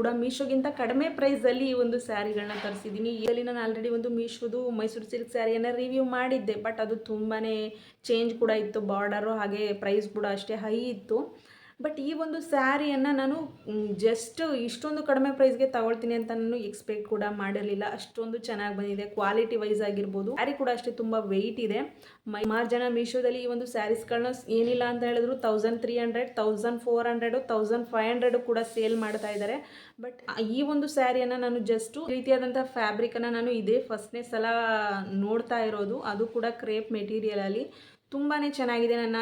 ಕೂಡ ಮೀಶೋಗಿಂತ ಕಡಿಮೆ ಪ್ರೈಸಲ್ಲಿ ಈ ಒಂದು ಸ್ಯಾರಿಗಳನ್ನ ತರಿಸಿದ್ದೀನಿ. ಇದರಲ್ಲಿ ನಾನು ಆಲ್ರೆಡಿ ಒಂದು ಮೀಶೋದು ಮೈಸೂರು ಸಿಲ್ಕ್ ಸ್ಯಾರಿಯನ್ನು ರಿವ್ಯೂ ಮಾಡಿದ್ದೆ ಬಟ್ ಅದು ತುಂಬಾ ಚೇಂಜ್ ಕೂಡ ಇತ್ತು ಬಾರ್ಡರು ಹಾಗೆ ಪ್ರೈಸ್ ಕೂಡ ಅಷ್ಟೇ ಹೈ ಇತ್ತು. ಬಟ್ ಈ ಒಂದು ಸ್ಯಾರಿಯನ್ನು ನಾನು ಜಸ್ಟ್ ಇಷ್ಟೊಂದು ಕಡಿಮೆ ಪ್ರೈಸ್ಗೆ ತಗೊಳ್ತೀನಿ ಅಂತ ನಾನು ಎಕ್ಸ್ಪೆಕ್ಟ್ ಕೂಡ ಮಾಡಿರಲಿಲ್ಲ. ಅಷ್ಟೊಂದು ಚೆನ್ನಾಗಿ ಬಂದಿದೆ. ಕ್ವಾಲಿಟಿ ವೈಸ್ ಆಗಿರ್ಬೋದು. ಸ್ಯಾರಿ ಕೂಡ ಅಷ್ಟೇ ತುಂಬ ವೆಯ್ಟ್ ಇದೆ. ಸುಮಾರು ಜನ ಮೀಶೋದಲ್ಲಿ ಈ ಒಂದು ಸ್ಯಾರೀಸ್ಗಳನ್ನ ಏನಿಲ್ಲ ಅಂತ ಹೇಳಿದ್ರು thousand three hundred thousand four hundred thousand five hundred ಕೂಡ ಸೇಲ್ ಮಾಡ್ತಾ ಇದ್ದಾರೆ ಬಟ್ ಈ ಒಂದು ಸ್ಯಾರಿಯನ್ನು ನಾನು ಜಸ್ಟು ರೀತಿಯಾದಂಥ ಫ್ಯಾಬ್ರಿಕನ್ನು ನಾನು ಇದೇ ಫಸ್ಟ್ನೇ ಸಲ ನೋಡ್ತಾ ಇರೋದು. ಅದು ಕೂಡ ಕ್ರೇಪ್ ಮೆಟೀರಿಯಲಲ್ಲಿ ತುಂಬಾ ಚೆನ್ನಾಗಿದೆ. ನನ್ನ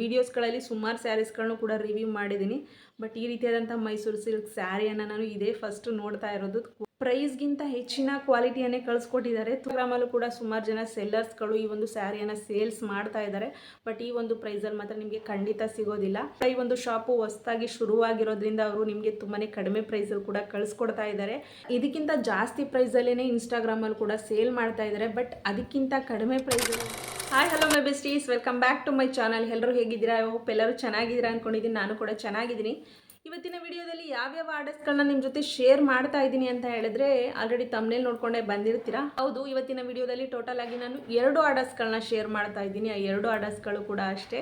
ವೀಡಿಯೋಸ್ಗಳಲ್ಲಿ ಸುಮಾರು ಸ್ಯಾರೀಸ್ಗಳನ್ನು ಕೂಡ ರಿವ್ಯೂ ಮಾಡಿದ್ದೀನಿ. ಬಟ್ ಈ ರೀತಿಯಾದಂಥ ಮೈಸೂರು ಸಿಲ್ಕ್ ಸ್ಯಾರಿಯನ್ನು ನಾನು ಇದೇ ಫಸ್ಟ್ ನೋಡ್ತಾ ಇರೋದು. ಪ್ರೈಸ್ಗಿಂತ ಹೆಚ್ಚಿನ ಕ್ವಾಲಿಟಿಯನ್ನೇ ಕಳಿಸ್ಕೊಟ್ಟಿದ್ದಾರೆ. ತುಗ್ರಾಮಲ್ಲೂ ಕೂಡ ಸುಮಾರು ಜನ ಸೆಲ್ಲರ್ಸ್ಗಳು ಈ ಒಂದು ಸ್ಯಾರಿಯನ್ನು ಸೇಲ್ಸ್ ಮಾಡ್ತಾ ಇದ್ದಾರೆ. ಬಟ್ ಈ ಒಂದು ಪ್ರೈಸಲ್ಲಿ ಮಾತ್ರ ನಿಮಗೆ ಖಂಡಿತ ಸಿಗೋದಿಲ್ಲ. ಈ ಒಂದು ಶಾಪು ಹೊಸದಾಗಿ ಶುರುವಾಗಿರೋದ್ರಿಂದ ಅವರು ನಿಮಗೆ ತುಂಬಾ ಕಡಿಮೆ ಪ್ರೈಸಲ್ಲಿ ಕೂಡ ಕಳಿಸ್ಕೊಡ್ತಾ ಇದ್ದಾರೆ. ಇದಕ್ಕಿಂತ ಜಾಸ್ತಿ ಪ್ರೈಸಲ್ಲೇ ಇನ್ಸ್ಟಾಗ್ರಾಮಲ್ಲಿ ಕೂಡ ಸೇಲ್ ಮಾಡ್ತಾ ಇದ್ದಾರೆ. ಬಟ್ ಅದಕ್ಕಿಂತ ಕಡಿಮೆ ಪ್ರೈಸಲ್ಲಿ hi hello my besties welcome back to my channel ಎಲ್ಲರೂ ಹೇಗಿದ್ದೀರಾ? ಹೋಪ್ ಎಲ್ಲರೂ ಚೆನ್ನಾಗಿದ್ದೀರಾ ಅಂದ್ಕೊಂಡಿದ್ದೀನಿ ನಾನು ಕೂಡ ಚೆನ್ನಾಗಿದ್ದೀನಿ. ಇವತ್ತಿನ ವಿಡಿಯೋದಲ್ಲಿ ಯಾವ್ಯಾವ ಆರ್ಡರ್ಸ್ಗಳನ್ನ ನಿಮ್ಮ ಜೊತೆ ಶೇರ್ ಮಾಡ್ತಾ ಇದ್ದೀನಿ ಅಂತ ಹೇಳಿದ್ರೆ ಆಲ್ರೆಡಿ ತಮ್ಮನೇಲಿ ನೋಡ್ಕೊಂಡೇ ಬಂದಿರ್ತೀರಾ? ಹೌದು, ಇವತ್ತಿನ ವಿಡಿಯೋದಲ್ಲಿ ಟೋಟಲ್ ಆಗಿ ನಾನು ಎರಡು ಆರ್ಡರ್ಸ್ಗಳನ್ನ ಶೇರ್ ಮಾಡ್ತಾ ಇದ್ದೀನಿ. ಆ ಎರಡು ಆರ್ಡರ್ಸ್ಗಳು ಕೂಡ ಅಷ್ಟೇ.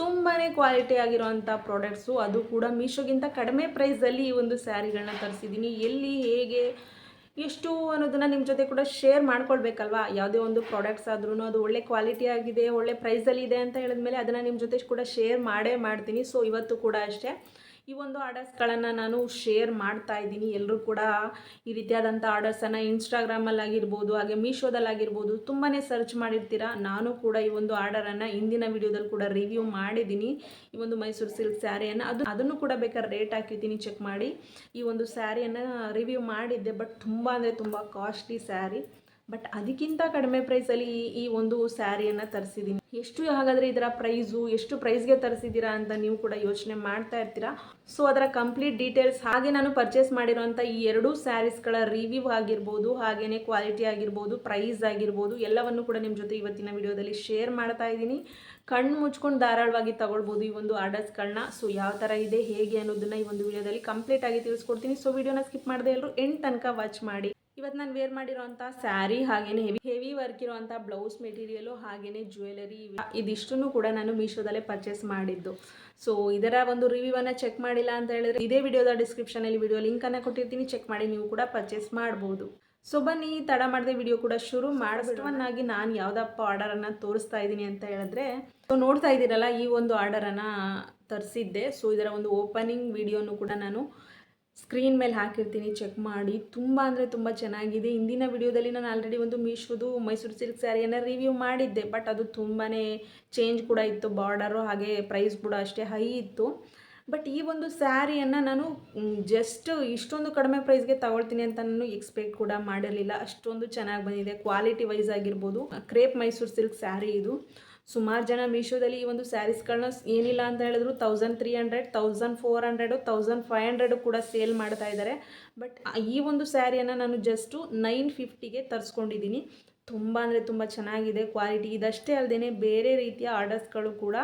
ತುಂಬಾ ಕ್ವಾಲಿಟಿ ಆಗಿರುವಂಥ ಪ್ರಾಡಕ್ಟ್ಸು ಅದು ಕೂಡ ಮೀಶೋಗಿಂತ ಕಡಿಮೆ ಪ್ರೈಸಲ್ಲಿ ಈ ಒಂದು ಸ್ಯಾರಿಗಳನ್ನ ತರಿಸಿದ್ದೀನಿ. ಎಲ್ಲಿ ಹೇಗೆ ಎಷ್ಟು ಅನ್ನೋದನ್ನು ನಿಮ್ಮ ಜೊತೆ ಕೂಡ ಶೇರ್ ಮಾಡ್ಕೊಳ್ಬೇಕಲ್ವಾ? ಯಾವುದೇ ಒಂದು ಪ್ರಾಡಕ್ಟ್ಸ್ ಆದ್ರೂ ಅದು ಒಳ್ಳೆ ಕ್ವಾಲಿಟಿ ಆಗಿದೆ, ಒಳ್ಳೆ ಪ್ರೈಸಲ್ಲಿ ಇದೆ ಅಂತ ಹೇಳಿದ್ಮೇಲೆ ಅದನ್ನು ನಿಮ್ಮ ಜೊತೆ ಕೂಡ ಶೇರ್ ಮಾಡೇ ಮಾಡ್ತೀನಿ. ಸೊ ಇವತ್ತು ಕೂಡ ಅಷ್ಟೇ. ಈ ಒಂದು ಆರ್ಡರ್ಸ್ಗಳನ್ನು ನಾನು ಶೇರ್ ಮಾಡ್ತಾ ಇದ್ದೀನಿ. ಎಲ್ಲರೂ ಕೂಡ ಈ ರೀತಿಯಾದಂಥ ಆರ್ಡರ್ಸನ್ನು ಇನ್ಸ್ಟಾಗ್ರಾಮಲ್ಲಿ ಆಗಿರ್ಬೋದು ಹಾಗೆ ಮೀಶೋದಲ್ಲಾಗಿರ್ಬೋದು ತುಂಬಾ ಸರ್ಚ್ ಮಾಡಿರ್ತೀರ? ನಾನು ಕೂಡ ಈ ಒಂದು ಆರ್ಡರನ್ನು ಇಂದಿನ ವಿಡಿಯೋದಲ್ಲಿ ಕೂಡ ರಿವ್ಯೂ ಮಾಡಿದ್ದೀನಿ. ಈ ಒಂದು ಮೈಸೂರು ಸಿಲ್ಕ್ ಸ್ಯಾರಿಯನ್ನು ಅದು, ಅದನ್ನು ಕೂಡ ಬೇಕಾದ್ರೆ ರೇಟ್ ಹಾಕಿದ್ದೀನಿ ಚೆಕ್ ಮಾಡಿ. ಈ ಒಂದು ಸ್ಯಾರಿಯನ್ನು ರಿವ್ಯೂ ಮಾಡಿದ್ದೆ ಬಟ್ ತುಂಬ ಅಂದರೆ ತುಂಬ ಕಾಸ್ಟ್ಲಿ ಸ್ಯಾರಿ. ಬಟ್ ಅದಕ್ಕಿಂತ ಕಡಿಮೆ ಪ್ರೈಸಲ್ಲಿ ಈ ಒಂದು ಸ್ಯಾರಿಯನ್ನು ತರಿಸಿದ್ದೀನಿ ಎಷ್ಟು ಹಾಗಾದರೆ ಇದರ ಪ್ರೈಸು ಎಷ್ಟು ಪ್ರೈಸ್ಗೆ ತರಿಸಿದ್ದೀರಾ ಅಂತ ನೀವು ಕೂಡ ಯೋಚನೆ ಮಾಡ್ತಾ ಇರ್ತೀರಾ? ಸೊ ಅದರ ಕಂಪ್ಲೀಟ್ ಡೀಟೇಲ್ಸ್ ಹಾಗೆ ನಾನು ಪರ್ಚೇಸ್ ಮಾಡಿರೋಂಥ ಈ ಎರಡೂ ಸ್ಯಾರೀಸ್ಗಳ ರಿವ್ಯೂ ಆಗಿರ್ಬೋದು ಹಾಗೆಯೇ ಕ್ವಾಲಿಟಿ ಆಗಿರ್ಬೋದು ಪ್ರೈಸ್ ಆಗಿರ್ಬೋದು, ಎಲ್ಲವನ್ನು ಕೂಡ ನಿಮ್ಮ ಜೊತೆ ಇವತ್ತಿನ ವಿಡಿಯೋದಲ್ಲಿ ಶೇರ್ ಮಾಡ್ತಾ ಇದ್ದೀನಿ. ಕಣ್ಣು ಮುಚ್ಕೊಂಡು ಧಾರಾಳವಾಗಿ ತಗೊಳ್ಬೋದು ಈ ಒಂದು ಆರ್ಡರ್ಸ್ಗಳನ್ನ ಸೊ ಯಾವ ಥರ ಇದೆ, ಹೇಗೆ ಅನ್ನೋದನ್ನ ಈ ಒಂದು ವಿಡಿಯೋದಲ್ಲಿ ಕಂಪ್ಲೀಟ್ ಆಗಿ ತಿಳಿಸ್ಕೊಡ್ತೀನಿ. ಸೊ ವಿಡಿಯೋನ ಸ್ಕಿಪ್ ಮಾಡದೆ ಎಲ್ಲರೂ ಎಂಡ್ ತನಕ ವಾಚ್ ಮಾಡಿ. ಇವತ್ತು ನಾನು ವೇರ್ ಮಾಡಿರೋಂಥ ಸ್ಯಾರಿ ಹಾಗೇನೆ ಹೆವಿ ಹೆವಿ ವರ್ಕ್ ಇರೋಂಥ ಬ್ಲೌಸ್ ಮೆಟೀರಿಯಲು ಹಾಗೇನೆ ಜ್ಯುವೆಲರಿ ಇದಿಷ್ಟು ಕೂಡ ನಾನು ಮೀಶೋದಲ್ಲೇ ಪರ್ಚೇಸ್ ಮಾಡಿದ್ದು. ಸೊ ಇದರ ಒಂದು ರಿವ್ಯೂವನ್ನು ಚೆಕ್ ಮಾಡಿಲ್ಲ ಅಂತ ಹೇಳಿದ್ರೆ ಇದೇ ವಿಡಿಯೋದ ಡಿಸ್ಕ್ರಿಪ್ಷನಲ್ಲಿ ವಿಡಿಯೋ ಲಿಂಕನ್ನು ಕೊಟ್ಟಿರ್ತೀನಿ ಚೆಕ್ ಮಾಡಿ ನೀವು ಕೂಡ ಪರ್ಚೇಸ್ ಮಾಡ್ಬೋದು. ಸೊ ಬನ್ನಿ ತಡ ಮಾಡದೆ ವಿಡಿಯೋ ಕೂಡ ಶುರು. ಮಾಡಿಬಿಡುವನ್ನಾಗಿ ನಾನು ಯಾವುದಪ್ಪ ಆರ್ಡರನ್ನು ತೋರಿಸ್ತಾ ಇದ್ದೀನಿ ಅಂತ ಹೇಳಿದ್ರೆ ಸೊ ನೋಡ್ತಾ ಇದ್ದೀರಲ್ಲ ಈ ಒಂದು ಆರ್ಡರನ್ನು ತರಿಸಿದ್ದೆ. ಸೊ ಇದರ ಒಂದು ಓಪನಿಂಗ್ ವಿಡಿಯೋನು ಕೂಡ ನಾನು ಸ್ಕ್ರೀನ್ ಮೇಲೆ ಹಾಕಿರ್ತೀನಿ, ಚೆಕ್ ಮಾಡಿ. ತುಂಬ ಅಂದರೆ ತುಂಬ ಚೆನ್ನಾಗಿದೆ. ಇಂದಿನ ವಿಡಿಯೋದಲ್ಲಿ ನಾನು ಆಲ್ರೆಡಿ ಒಂದು ಮೀಶೋದು ಮೈಸೂರು ಸಿಲ್ಕ್ ಸ್ಯಾರಿಯನ್ನು ರಿವ್ಯೂ ಮಾಡಿದ್ದೆ ಬಟ್ ಅದು ತುಂಬಾ ಚೇಂಜ್ ಕೂಡ ಇತ್ತು. ಬಾರ್ಡರು ಹಾಗೆ ಪ್ರೈಸ್ ಕೂಡ ಅಷ್ಟೇ ಹೈ ಇತ್ತು. ಬಟ್ ಈ ಒಂದು ಸ್ಯಾರಿಯನ್ನು ನಾನು ಜಸ್ಟ್ ಇಷ್ಟೊಂದು ಕಡಿಮೆ ಪ್ರೈಸ್ಗೆ ತಗೊಳ್ತೀನಿ ಅಂತ ನಾನು ಎಕ್ಸ್ಪೆಕ್ಟ್ ಕೂಡ ಮಾಡಿರಲಿಲ್ಲ. ಅಷ್ಟೊಂದು ಚೆನ್ನಾಗಿ ಬಂದಿದೆ. ಕ್ವಾಲಿಟಿ ವೈಸ್ ಆಗಿರ್ಬೋದು. ಕ್ರೇಪ್ ಮೈಸೂರು ಸಿಲ್ಕ್ ಸ್ಯಾರಿ ಇದು. ಸುಮಾರು ಜನ ಮೀಶೋದಲ್ಲಿ ಈ ಒಂದು ಸ್ಯಾರೀಸ್ಗಳನ್ನ ಏನಿಲ್ಲ ಅಂತ ಹೇಳಿದ್ರು thousand three hundred thousand four hundred thousand five hundred ಕೂಡ ಸೇಲ್ ಮಾಡ್ತಾ ಇದ್ದಾರೆ ಬಟ್ ಈ ಒಂದು ಸ್ಯಾರಿಯನ್ನು ನಾನು ಜಸ್ಟು ನೈನ್ ಫಿಫ್ಟಿಗೆ ತರಿಸ್ಕೊಂಡಿದ್ದೀನಿ. ತುಂಬ ಅಂದರೆ ತುಂಬ ಚೆನ್ನಾಗಿದೆ ಕ್ವಾಲಿಟಿ ಇದಷ್ಟೇ ಅಲ್ಲದೆ ಬೇರೆ ರೀತಿಯ ಆರ್ಡರ್ಸ್ಗಳು ಕೂಡ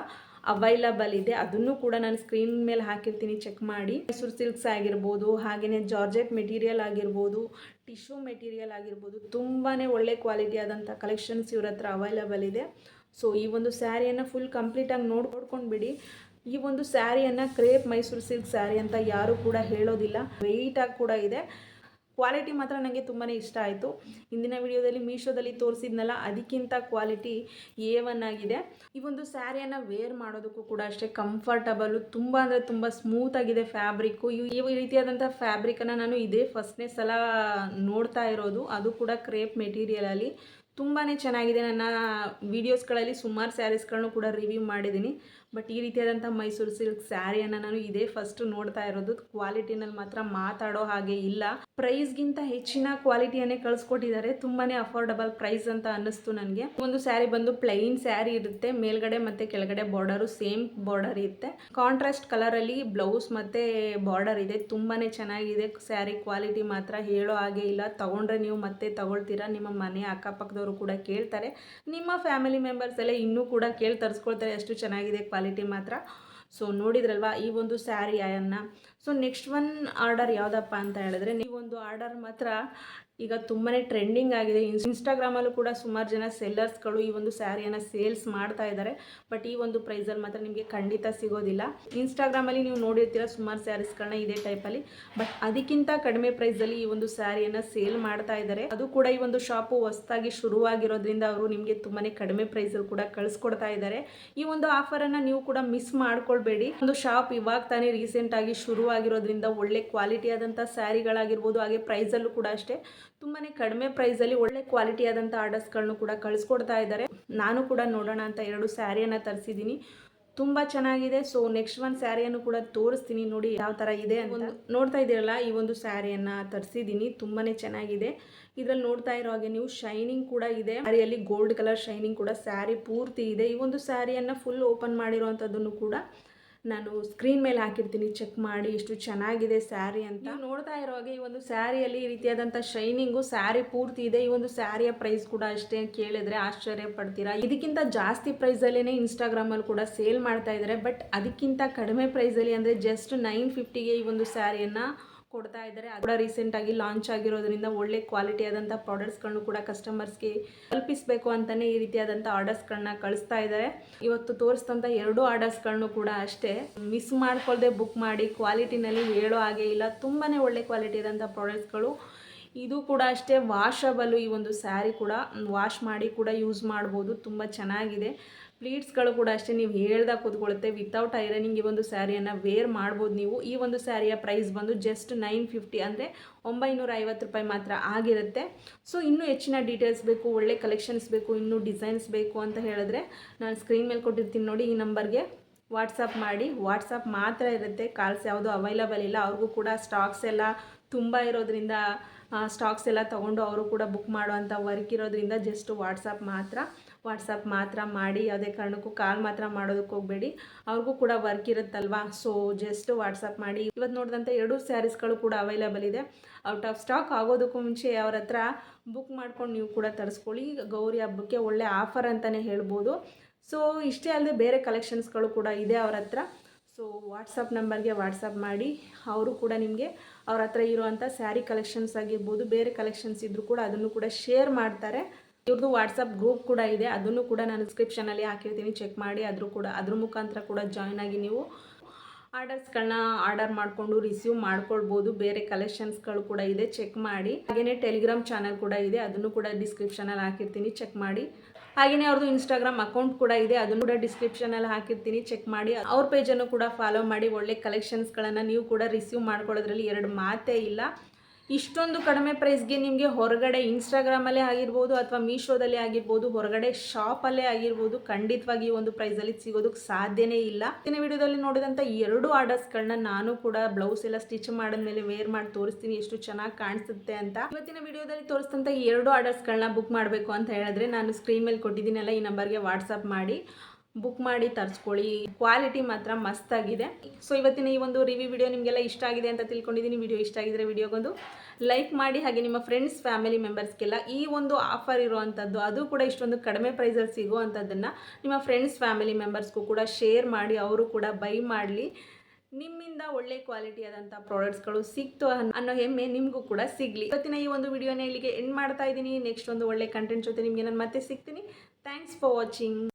ಅವೈಲಬಲ್ ಇದೆ. ಅದನ್ನು ಕೂಡ ನಾನು ಸ್ಕ್ರೀನ್ ಮೇಲೆ ಹಾಕಿರ್ತೀನಿ ಚೆಕ್ ಮಾಡಿ. ಮೈಸೂರು ಸಿಲ್ಕ್ಸ್ ಆಗಿರ್ಬೋದು ಹಾಗೆಯೇ ಜಾರ್ಜೆಟ್ ಮೆಟೀರಿಯಲ್ ಆಗಿರ್ಬೋದು ಟಿಶ್ಯೂ ಮೆಟೀರಿಯಲ್ ಆಗಿರ್ಬೋದು ತುಂಬಾ ಒಳ್ಳೆ ಕ್ವಾಲಿಟಿ ಆದಂಥ ಕಲೆಕ್ಷನ್ಸ್ ಇವ್ರ ಹತ್ರ ಅವೈಲಬಲ್ ಇದೆ. ಸೊ ಈ ಒಂದು ಸ್ಯಾರಿಯನ್ನು ಫುಲ್ ಕಂಪ್ಲೀಟಾಗಿ ನೋಡಿ, ನೋಡ್ಕೊಂಡ್ಬಿಡಿ. ಈ ಒಂದು ಸ್ಯಾರಿಯನ್ನು ಕ್ರೇಪ್ ಮೈಸೂರು ಸಿಲ್ಕ್ ಸ್ಯಾರಿ ಅಂತ ಯಾರೂ ಕೂಡ ಹೇಳೋದಿಲ್ಲ. ವೆಯ್ಟಾಗಿ ಕೂಡ ಇದೆ. ಕ್ವಾಲಿಟಿ ಮಾತ್ರ ನನಗೆ ತುಂಬಾ ಇಷ್ಟ ಆಯಿತು. ಇಂದಿನ ವಿಡಿಯೋದಲ್ಲಿ ಮೀಶೋದಲ್ಲಿ ತೋರಿಸಿದ್ನಲ್ಲ, ಅದಕ್ಕಿಂತ ಕ್ವಾಲಿಟಿ ಎ ಒನ್ ಆಗಿದೆ. ಈ ಒಂದು ಸ್ಯಾರಿಯನ್ನು ವೇರ್ ಮಾಡೋದಕ್ಕೂ ಕೂಡ ಅಷ್ಟೇ ಕಂಫರ್ಟಬಲು ತುಂಬ ಅಂದರೆ ತುಂಬ ಸ್ಮೂತ್ ಆಗಿದೆ ಫ್ಯಾಬ್ರಿಕ್ಕು ಈ ರೀತಿಯಾದಂಥ ಫ್ಯಾಬ್ರಿಕನ್ನು ನಾನು ಇದೇ ಫಸ್ಟ್ನೇ ಸಲ ನೋಡ್ತಾ ಇರೋದು. ಅದು ಕೂಡ ಕ್ರೇಪ್ ಮೆಟೀರಿಯಲಲ್ಲಿ ತುಂಬಾ ಚೆನ್ನಾಗಿದೆ. ನನ್ನ ವೀಡಿಯೋಸ್ಗಳಲ್ಲಿ ಸುಮಾರು ಸ್ಯಾರೀಸ್ಗಳನ್ನು ಕೂಡ ರಿವ್ಯೂ ಮಾಡಿದ್ದೀನಿ. ಬಟ್ ಈ ರೀತಿಯಾದಂಥ ಮೈಸೂರು ಸಿಲ್ಕ್ ಸ್ಯಾರಿಯನ್ನು ನಾನು ಇದೇ ಫಸ್ಟ್ ನೋಡ್ತಾ ಇರೋದು. ಕ್ವಾಲಿಟಿನಲ್ಲಿ ಮಾತ್ರ ಮಾತಾಡೋ ಹಾಗೆ ಇಲ್ಲ. ಪ್ರೈಸ್ಗಿಂತ ಹೆಚ್ಚಿನ ಕ್ವಾಲಿಟಿಯನ್ನೇ ಕಳಿಸ್ಕೊಟ್ಟಿದ್ದಾರೆ. ತುಂಬಾ ಅಫೋರ್ಡಬಲ್ ಪ್ರೈಸ್ ಅಂತ ಅನ್ನಿಸ್ತು ನನಗೆ. ಒಂದು ಸ್ಯಾರಿ ಬಂದು ಪ್ಲೈನ್ ಸ್ಯಾರಿ ಇರುತ್ತೆ. ಮೇಲ್ಗಡೆ ಮತ್ತು ಕೆಳಗಡೆ ಬಾರ್ಡರು ಸೇಮ್ ಬಾರ್ಡರ್ ಇರುತ್ತೆ. ಕಾಂಟ್ರಾಸ್ಟ್ ಕಲರಲ್ಲಿ ಬ್ಲೌಸ್ ಮತ್ತು ಬಾರ್ಡರ್ ಇದೆ. ತುಂಬಾ ಚೆನ್ನಾಗಿದೆ ಸ್ಯಾರಿ. ಕ್ವಾಲಿಟಿ ಮಾತ್ರ ಹೇಳೋ ಹಾಗೆ ಇಲ್ಲ. ತೊಗೊಂಡ್ರೆ ನೀವು ಮತ್ತೆ ತಗೊಳ್ತೀರಾ? ನಿಮ್ಮ ಮನೆ ಅಕ್ಕಪಕ್ಕದವರು ಕೂಡ ಕೇಳ್ತಾರೆ. ನಿಮ್ಮ ಫ್ಯಾಮಿಲಿ ಮೆಂಬರ್ಸ್ ಎಲ್ಲ ಇನ್ನೂ ಕೂಡ ಕೇಳಿ ತರಿಸ್ಕೊಳ್ತಾರೆ ಎಷ್ಟು ಚೆನ್ನಾಗಿದೆ ಕ್ವಾಲಿಟಿ ಮಾತ್ರ. ಸೊ ನೋಡಿದ್ರಲ್ವಾ ಈ ಒಂದು ಸ್ಯಾರಿಯನ್ನು. ಸೊ ನೆಕ್ಸ್ಟ್ ಒನ್ ಆರ್ಡರ್ ಯಾವುದಪ್ಪ ಅಂತ ಹೇಳಿದ್ರೆ ಈ ಒಂದು ಆರ್ಡರ್ ಮಾತ್ರ ಈಗ ತುಂಬಾ ಟ್ರೆಂಡಿಂಗ್ ಆಗಿದೆ. ಇನ್ಸ್ ಇನ್ಸ್ಟಾಗ್ರಾಮಲ್ಲೂ ಕೂಡ ಸುಮಾರು ಜನ ಸೆಲ್ಲರ್ಸ್ಗಳು ಈ ಒಂದು ಸ್ಯಾರಿಯನ್ನು ಸೇಲ್ಸ್ ಮಾಡ್ತಾ ಇದ್ದಾರೆ ಬಟ್ ಈ ಒಂದು ಪ್ರೈಸಲ್ಲಿ ಮಾತ್ರ ನಿಮಗೆ ಖಂಡಿತ ಸಿಗೋದಿಲ್ಲ. ಇನ್ಸ್ಟಾಗ್ರಾಮಲ್ಲಿ ನೀವು ನೋಡಿರ್ತೀರ ಸುಮಾರು ಸ್ಯಾರೀಸ್ಗಳನ್ನ ಇದೇ ಟೈಪಲ್ಲಿ ಬಟ್ ಅದಕ್ಕಿಂತ ಕಡಿಮೆ ಪ್ರೈಸಲ್ಲಿ ಈ ಒಂದು ಸ್ಯಾರಿಯನ್ನು ಸೇಲ್ ಮಾಡ್ತಾ ಇದ್ದಾರೆ ಅದು ಕೂಡ ಈ ಒಂದು ಶಾಪು ಹೊಸದಾಗಿ ಶುರುವಾಗಿರೋದ್ರಿಂದ ಅವರು ನಿಮಗೆ ತುಂಬಾ ಕಡಿಮೆ ಪ್ರೈಸಲ್ಲಿ ಕೂಡ ಕಳಿಸ್ಕೊಡ್ತಾ ಇದ್ದಾರೆ ಈ ಒಂದು ಆಫರನ್ನು ನೀವು ಕೂಡ ಮಿಸ್ ಮಾಡ್ಕೊಳ್ಬೇಡಿ. ಒಂದು ಶಾಪ್ ಇವಾಗ ತಾನೇ ರೀಸೆಂಟಾಗಿ ಶುರುವಾಗಿರೋದ್ರಿಂದ ಒಳ್ಳೆ ಕ್ವಾಲಿಟಿ ಆದಂಥ ಸ್ಯಾರಿಗಳಾಗಿರ್ಬೋದು ಹಾಗೆ ಪ್ರೈಸಲ್ಲೂ ಕೂಡ ಅಷ್ಟೇ. ತುಂಬಾ ಕಡಿಮೆ ಪ್ರೈಸಲ್ಲಿ ಒಳ್ಳೆ ಕ್ವಾಲಿಟಿ ಆದಂಥ ಆರ್ಡರ್ಸ್ಗಳನ್ನು ಕೂಡ ಕಳಿಸ್ಕೊಡ್ತಾ ಇದ್ದಾರೆ. ನಾನು ಕೂಡ ನೋಡೋಣ ಅಂತ ಎರಡು ಸ್ಯಾರಿಯನ್ನು ತರಿಸಿದ್ದೀನಿ ತುಂಬ ಚೆನ್ನಾಗಿದೆ. ಸೊ ನೆಕ್ಸ್ಟ್ ಒಂದು ಸ್ಯಾರಿಯನ್ನು ಕೂಡ ತೋರಿಸ್ತೀನಿ ನೋಡಿ ಯಾವ ಥರ ಇದೆ ಅಂತ. ನೋಡ್ತಾ ಇದ್ದೀರಲ್ಲ ಈ ಒಂದು ಸ್ಯಾರಿಯನ್ನು ತರಿಸಿದ್ದೀನಿ ತುಂಬಾ ಚೆನ್ನಾಗಿದೆ. ಇದರಲ್ಲಿ ನೋಡ್ತಾ ಇರೋ ಹಾಗೆ ನೀವು ಶೈನಿಂಗ್ ಕೂಡ ಇದೆ. ಸ್ಯಾರಿಯಲ್ಲಿ ಗೋಲ್ಡ್ ಕಲರ್ ಶೈನಿಂಗ್ ಕೂಡ ಸ್ಯಾರಿ ಪೂರ್ತಿ ಇದೆ. ಈ ಒಂದು ಸ್ಯಾರಿಯನ್ನು ಫುಲ್ ಓಪನ್ ಮಾಡಿರೋವಂಥದ್ದನ್ನು ಕೂಡ ನಾನು ಸ್ಕ್ರೀನ್ ಮೇಲೆ ಹಾಕಿರ್ತೀನಿ ಚೆಕ್ ಮಾಡಿ ಎಷ್ಟು ಚೆನ್ನಾಗಿದೆ ಸ್ಯಾರಿ ಅಂತ. ನೋಡ್ತಾ ಇರೋ ಹಾಗೆ ಈ ಒಂದು ಸ್ಯಾರಿಯಲ್ಲಿ ಈ ರೀತಿಯಾದಂಥ ಶೈನಿಂಗು ಸ್ಯಾರಿ ಪೂರ್ತಿ ಇದೆ. ಈ ಒಂದು ಸ್ಯಾರಿಯ ಪ್ರೈಸ್ ಕೂಡ ಅಷ್ಟೇ ಕೇಳಿದ್ರೆ ಆಶ್ಚರ್ಯ ಪಡ್ತೀರಾ? ಇದಕ್ಕಿಂತ ಜಾಸ್ತಿ ಪ್ರೈಸಲ್ಲೇ ಇನ್ಸ್ಟಾಗ್ರಾಮಲ್ಲಿ ಕೂಡ ಸೇಲ್ ಮಾಡ್ತಾ ಇದ್ದಾರೆ ಬಟ್ ಅದಕ್ಕಿಂತ ಕಡಿಮೆ ಪ್ರೈಸಲ್ಲಿ ಅಂದರೆ ಜಸ್ಟ್ ನೈನ್ ಫಿಫ್ಟಿಗೆ ಈ ಒಂದು ಸ್ಯಾರಿಯನ್ನು ಕೊಡ್ತಾ ಇದ್ದಾರೆ. ಅದು ಕೂಡ ರೀಸೆಂಟಾಗಿ ಲಾಂಚ್ ಆಗಿರೋದ್ರಿಂದ ಒಳ್ಳೆ ಕ್ವಾಲಿಟಿ ಆದಂಥ ಪ್ರಾಡಕ್ಟ್ಸ್ಗಳನ್ನು ಕೂಡ ಕಸ್ಟಮರ್ಸ್ಗೆ ಕಲ್ಪಿಸಬೇಕು ಅಂತಲೇ ಈ ರೀತಿಯಾದಂಥ ಆರ್ಡರ್ಸ್ಗಳನ್ನ ಕಳಿಸ್ತಾ ಇದ್ದಾರೆ. ಇವತ್ತು ತೋರಿಸಿದಂಥ ಎರಡು ಆರ್ಡರ್ಸ್ಗಳನ್ನು ಕೂಡ ಅಷ್ಟೇ. ಮಿಸ್ ಮಾಡ್ಕೊಳ್ದೆ ಬುಕ್ ಮಾಡಿ ಕ್ವಾಲಿಟಿನಲ್ಲಿ ಹೇಳೋ ಹಾಗೆ ಇಲ್ಲ. ತುಂಬಾ ಒಳ್ಳೆ ಕ್ವಾಲಿಟಿ ಆದಂಥ ಪ್ರಾಡಕ್ಟ್ಸ್ಗಳು ಇದು ಕೂಡ ಅಷ್ಟೇ ವಾಷಬಲು ಈ ಒಂದು ಸ್ಯಾರಿ ಕೂಡ. ವಾಶ್ ಮಾಡಿ ಕೂಡ ಯೂಸ್ ಮಾಡ್ಬೋದು. ತುಂಬ ಚೆನ್ನಾಗಿದೆ. ಪ್ಲೀಟ್ಸ್ಗಳು ಕೂಡ ಅಷ್ಟೇ ನೀವು ಹೇಳ್ದಾಗ ಕೂತ್ಕೊಳ್ಳುತ್ತೆ. ವಿತೌಟ್ ಐರನಿಂಗ್ ಈ ಒಂದು ಸ್ಯಾರಿಯನ್ನು ವೇರ್ ಮಾಡ್ಬೋದು ನೀವು. ಈ ಒಂದು ಸ್ಯಾರಿಯ ಪ್ರೈಸ್ ಬಂದು ಜಸ್ಟ್ ನೈನ್ ಫಿಫ್ಟಿ ಅಂದರೆ ಒಂಬೈನೂರ ಐವತ್ತು ರೂಪಾಯಿ ಮಾತ್ರ ಆಗಿರುತ್ತೆ. ಸೊ ಇನ್ನೂ ಹೆಚ್ಚಿನ ಡೀಟೇಲ್ಸ್ ಬೇಕು, ಒಳ್ಳೆ ಕಲೆಕ್ಷನ್ಸ್ ಬೇಕು, ಇನ್ನೂ ಡಿಸೈನ್ಸ್ ಬೇಕು ಅಂತ ಹೇಳಿದ್ರೆ ನಾನು ಸ್ಕ್ರೀನ್ ಮೇಲೆ ಕೊಟ್ಟಿರ್ತೀನಿ ನೋಡಿ ಈ ನಂಬರ್ಗೆ ವಾಟ್ಸಪ್ ಮಾಡಿ. ವಾಟ್ಸಪ್ ಮಾತ್ರ ಇರುತ್ತೆ. ಕಾಲ್ಸ್ ಯಾವುದೂ ಅವೈಲಬಲ್ ಇಲ್ಲ. ಅವ್ರಿಗೂ ಕೂಡ ಸ್ಟಾಕ್ಸ್ ಎಲ್ಲ ತುಂಬ ಇರೋದ್ರಿಂದ ಸ್ಟಾಕ್ಸ್ ಎಲ್ಲ ತೊಗೊಂಡು ಅವರು ಕೂಡ ಬುಕ್ ಮಾಡುವಂಥ ವರ್ಕ್ ಇರೋದ್ರಿಂದ ಜಸ್ಟ್ ವಾಟ್ಸಪ್ ಮಾತ್ರ. ವಾಟ್ಸಪ್ ಮಾತ್ರ ಮಾಡಿ ಯಾವುದೇ ಕಾರಣಕ್ಕೂ ಕಾಲ್ ಮಾತ್ರ ಮಾಡೋದಕ್ಕೆ ಹೋಗಬೇಡಿ. ಅವ್ರಿಗೂ ಕೂಡ ವರ್ಕ್ ಇರುತ್ತಲ್ವಾ? ಸೊ ಜಸ್ಟ್ ವಾಟ್ಸಪ್ ಮಾಡಿ. ಇವತ್ತು ನೋಡಿದಂಥ ಎರಡು ಸ್ಯಾರೀಸ್ಗಳು ಕೂಡ ಅವೈಲೇಬಲ್ ಇದೆ. ಔಟ್ ಆಫ್ ಸ್ಟಾಕ್ ಆಗೋದಕ್ಕೂ ಮುಂಚೆ ಅವ್ರ ಹತ್ರ ಬುಕ್ ಮಾಡ್ಕೊಂಡು ನೀವು ಕೂಡ ತರಿಸ್ಕೊಳ್ಳಿ. ಗೌರಿ ಹಬ್ಬಕ್ಕೆ ಒಳ್ಳೆ ಆಫರ್ ಅಂತಲೇ ಹೇಳ್ಬೋದು. ಸೊ ಇಷ್ಟೇ ಅಲ್ಲದೆ ಬೇರೆ ಕಲೆಕ್ಷನ್ಸ್ಗಳು ಕೂಡ ಇದೆ ಅವ್ರ ಹತ್ರ. ಸೊ ವಾಟ್ಸಪ್ ನಂಬರ್ಗೆ ವಾಟ್ಸಪ್ ಮಾಡಿ. ಅವರು ಕೂಡ ನಿಮಗೆ ಅವ್ರ ಹತ್ರ ಇರುವಂಥ ಸ್ಯಾರಿ ಕಲೆಕ್ಷನ್ಸ್ ಆಗಿರ್ಬೋದು, ಬೇರೆ ಕಲೆಕ್ಷನ್ಸ್ ಇದ್ದರೂ ಕೂಡ ಅದನ್ನು ಕೂಡ ಶೇರ್ ಮಾಡ್ತಾರೆ. ಇವ್ರದ್ದು ವಾಟ್ಸಪ್ ಗ್ರೂಪ್ ಕೂಡ ಇದೆ. ಅದನ್ನು ಕೂಡ ನಾನು ಡಿಸ್ಕ್ರಿಪ್ಷನಲ್ಲಿ ಹಾಕಿರ್ತೀನಿ. ಚೆಕ್ ಮಾಡಿ ಅದ್ರ ಕೂಡ, ಅದ್ರ ಮುಖಾಂತರ ಕೂಡ ಜಾಯ್ನ್ ಆಗಿ ನೀವು ಆರ್ಡರ್ಸ್ಗಳನ್ನ ಆರ್ಡರ್ ಮಾಡಿಕೊಂಡು ರಿಸೀವ್ ಮಾಡ್ಕೊಳ್ಬೋದು. ಬೇರೆ ಕಲೆಕ್ಷನ್ಸ್ಗಳು ಕೂಡ ಇದೆ. ಚೆಕ್ ಮಾಡಿ. ಹಾಗೆಯೇ ಟೆಲಿಗ್ರಾಮ್ ಚಾನಲ್ ಕೂಡ ಇದೆ. ಅದನ್ನು ಕೂಡ ಡಿಸ್ಕ್ರಿಪ್ಷನಲ್ಲಿ ಹಾಕಿರ್ತೀನಿ. ಚೆಕ್ ಮಾಡಿ. ಹಾಗೆಯೇ ಅವ್ರದ್ದು ಇನ್ಸ್ಟಾಗ್ರಾಮ್ ಅಕೌಂಟ್ ಕೂಡ ಇದೆ. ಅದನ್ನು ಕೂಡ ಡಿಸ್ಕ್ರಿಪ್ಷನಲ್ಲಿ ಹಾಕಿರ್ತೀನಿ. ಚೆಕ್ ಮಾಡಿ. ಅವ್ರ ಪೇಜನ್ನು ಕೂಡ ಫಾಲೋ ಮಾಡಿ. ಒಳ್ಳೆ ಕಲೆಕ್ಷನ್ಸ್ಗಳನ್ನು ನೀವು ಕೂಡ ರಿಸೀವ್ ಮಾಡ್ಕೊಳ್ಳೋದ್ರಲ್ಲಿ ಎರಡು ಮಾತೇ ಇಲ್ಲ. ಇಷ್ಟೊಂದು ಕಡಿಮೆ ಪ್ರೈಸ್ಗೆ ನಿಮಗೆ ಹೊರಗಡೆ ಇನ್ಸ್ಟಾಗ್ರಾಮಲ್ಲೇ ಆಗಿರ್ಬೋದು ಅಥವಾ ಮೀಶೋದಲ್ಲೇ ಆಗಿರ್ಬೋದು, ಹೊರಗಡೆ ಶಾಪಲ್ಲೇ ಆಗಿರ್ಬೋದು, ಖಂಡಿತವಾಗಿ ಈ ಒಂದು ಪ್ರೈಸಲ್ಲಿ ಸಿಗೋದಕ್ಕೆ ಸಾಧ್ಯನೇ ಇಲ್ಲ. ಇವತ್ತಿನ ವಿಡಿಯೋದಲ್ಲಿ ನೋಡಿದಂಥ ಎರಡು ಆರ್ಡರ್ಸ್ಗಳನ್ನ ನಾನು ಕೂಡ ಬ್ಲೌಸ್ ಎಲ್ಲ ಸ್ಟಿಚ್ ಮಾಡಿದ್ಮೇಲೆ ವೇರ್ ಮಾಡಿ ತೋರಿಸ್ತೀನಿ ಎಷ್ಟು ಚೆನ್ನಾಗಿ ಕಾಣಿಸುತ್ತೆ ಅಂತ. ಇವತ್ತಿನ ವಿಡಿಯೋದಲ್ಲಿ ತೋರಿಸಿದಂಥ ಎರಡು ಆರ್ಡರ್ಸ್ಗಳನ್ನ ಬುಕ್ ಮಾಡಬೇಕು ಅಂತ ಹೇಳಿದ್ರೆ ನಾನು ಸ್ಕ್ರೀನ್ ಮೇಲೆ ಕೊಟ್ಟಿದ್ದೀನಲ್ಲ, ಈ ನಂಬರ್ಗೆ ವಾಟ್ಸಪ್ ಮಾಡಿ. ಬುಕ್ ಮಾಡಿ ತರಿಸ್ಕೊಳ್ಳಿ. ಕ್ವಾಲಿಟಿ ಮಾತ್ರ ಮಸ್ತಾಗಿದೆ. ಸೊ ಇವತ್ತಿನ ಈ ಒಂದು ರಿವ್ಯೂ ವಿಡಿಯೋ ನಿಮಗೆಲ್ಲ ಇಷ್ಟ ಆಗಿದೆ ಅಂತ ತಿಳ್ಕೊಂಡಿದ್ದೀನಿ. ವಿಡಿಯೋ ಇಷ್ಟ ಆಗಿದ್ರೆ ವಿಡಿಯೋಗೊಂದು ಲೈಕ್ ಮಾಡಿ. ಹಾಗೆ ನಿಮ್ಮ ಫ್ರೆಂಡ್ಸ್ ಫ್ಯಾಮಿಲಿ ಮೆಂಬರ್ಸ್ಗೆಲ್ಲ ಈ ಒಂದು ಆಫರ್ ಇರುವಂಥದ್ದು ಅದು ಕೂಡ ಇಷ್ಟೊಂದು ಕಡಿಮೆ ಪ್ರೈಸಲ್ಲಿ ಸಿಗುವಂಥದ್ದನ್ನು ನಿಮ್ಮ ಫ್ರೆಂಡ್ಸ್ ಫ್ಯಾಮಿಲಿ ಮೆಂಬರ್ಸ್ಗೂ ಕೂಡ ಶೇರ್ ಮಾಡಿ, ಅವರು ಕೂಡ ಬೈ ಮಾಡಲಿ. ನಿಮ್ಮಿಂದ ಒಳ್ಳೆ ಕ್ವಾಲಿಟಿ ಆದಂಥ ಪ್ರಾಡಕ್ಟ್ಸ್ಗಳು ಸಿಕ್ತು ಅನ್ನೋ ಹೆಮ್ಮೆ ನಿಮಗೂ ಕೂಡ ಸಿಗಲಿ. ಇವತ್ತಿನ ಈ ಒಂದು ವಿಡಿಯೋನ ಇಲ್ಲಿಗೆ ಎಂಡ್ ಮಾಡ್ತಾ ಇದ್ದೀನಿ. ನೆಕ್ಸ್ಟ್ ಒಂದು ಒಳ್ಳೆ ಕಂಟೆಂಟ್ ಜೊತೆ ನಿಮಗೆ ನಾನು ಮತ್ತೆ ಸಿಗ್ತೀನಿ. Thanks for watching